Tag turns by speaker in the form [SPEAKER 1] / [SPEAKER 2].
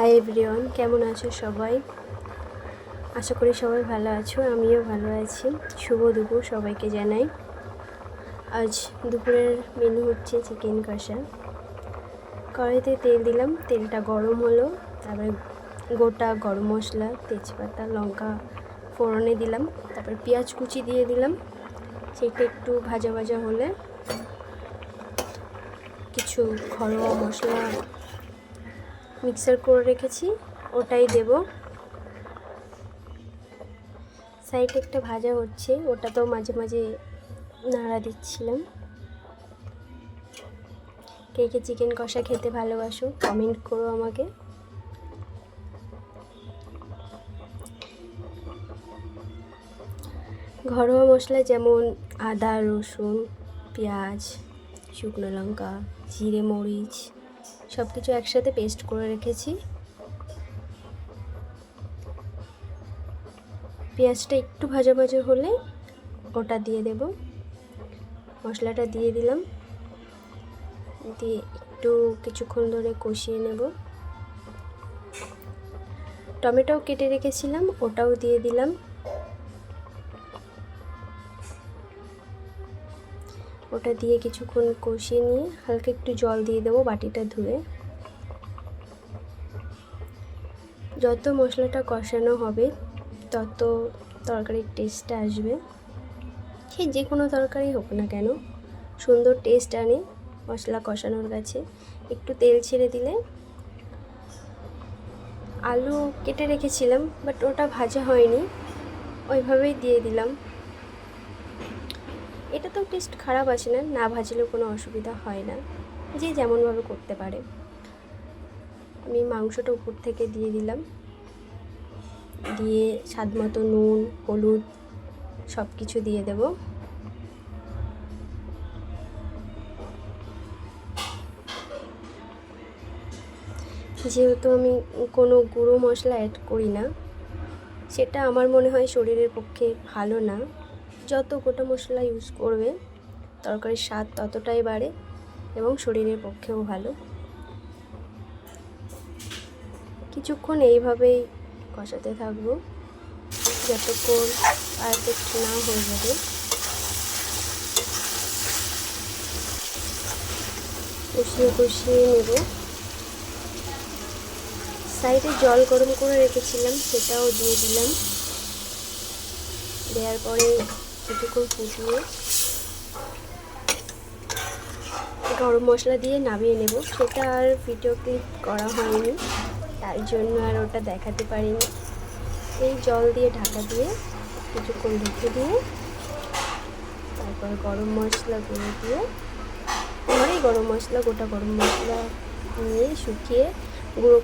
[SPEAKER 1] Hi everyone কেমন আছো সবাই? আশা করি সবাই ভালো আছো, আমিও ভালো আছি। শুভ দুপুর সবাইকে জানাই। আজ দুপুরের মেনু হচ্ছে চিকেন কষা। কড়াইতে তেল দিলাম, তেলটা গরম হলো। তারপরে গোটা গরম মশলা, তেজপাতা, লঙ্কা ফোড়নে দিলাম। তারপরে পেঁয়াজ কুচি দিয়ে দিলাম। সেটা একটু ভাজা ভাজা হলে কিছু ঘরোয়া মশলা মিক্সার করে রেখেছি, ওটাই দেব। সাইডে একটা ভাজা হচ্ছে, ওটাতেও মাঝে মাঝে নাড়া দিচ্ছিলাম। কে কে চিকেন কষা খেতে ভালোবাসো কমেন্ট করো আমাকে। ঘরোয়া মশলা যেমন আদা, রসুন, পেঁয়াজ, শুকনো লঙ্কা, জিরে, মরিচ সব কিছু একসাথে পেস্ট করে রেখেছি। পেঁয়াজটা একটু ভাজা ভাজা হলে ওটা দিয়ে দেব। মশলাটা দিয়ে দিলাম। দিয়ে একটু কিছুক্ষণ ধরে কষিয়ে নেব। টমেটোও কেটে রেখেছিলাম, ওটাও দিয়ে দিলাম। ওটা দিয়ে কিছুক্ষণ কষিয়ে নিয়ে হালকা একটু জল দিয়ে দেবো বাটিটা ধুয়ে। যত মশলাটা কষানো হবে, তত তরকারির টেস্টটা আসবে। সে যে কোনো তরকারি হোক না কেন, সুন্দর টেস্ট আনে মশলা কষানোর কাছে। একটু তেল ছেড়ে দিলে আলু কেটে রেখেছিলাম, বাট ওটা ভাজা হয়নি, ওইভাবেই দিয়ে দিলাম। এটা তো টেস্ট খারাপ আছে না না ভাজলেও কোনো অসুবিধা হয় না। যে যেমনভাবে করতে পারে। আমি মাংসটা উপর থেকে দিয়ে দিলাম। দিয়ে স্বাদ মতো নুন, হলুদ সব কিছু দিয়ে দেব। যেহেতু আমি কোনো গুঁড়ো মশলা অ্যাড করি না, সেটা আমার মনে হয় শরীরের পক্ষে ভালো না। যত গোটা মশলা ইউজ করবে, তরকারির স্বাদ ততটাই বাড়ে এবং শরীরের পক্ষেও ভালো। কিছুক্ষণ এইভাবেই কষাতে থাকব, যতক্ষণ পারফেক্ট না হয়ে যাবে। কষিয়ে কষিয়ে নেব। সাইডে জল গরম করে রেখেছিলাম, সেটাও দিয়ে দিলাম। দেওয়ার পরে কিছুক্ষণ ফুটিয়ে গরম মশলা দিয়ে নামিয়ে নেব। সেটা আর ভিডিও ক্লিপ করা হয়নি তার জন্য আর ওটা দেখাতে পারিনি। এই জল দিয়ে ঢাকা দিয়ে কিছুক্ষণ ঢেকে দিয়ে তারপর গরম মশলা গুঁড়ো দিয়ে ঘরেই গরম মশলা, গোটা গরম মশলা নিয়ে শুকিয়ে গুঁড়ো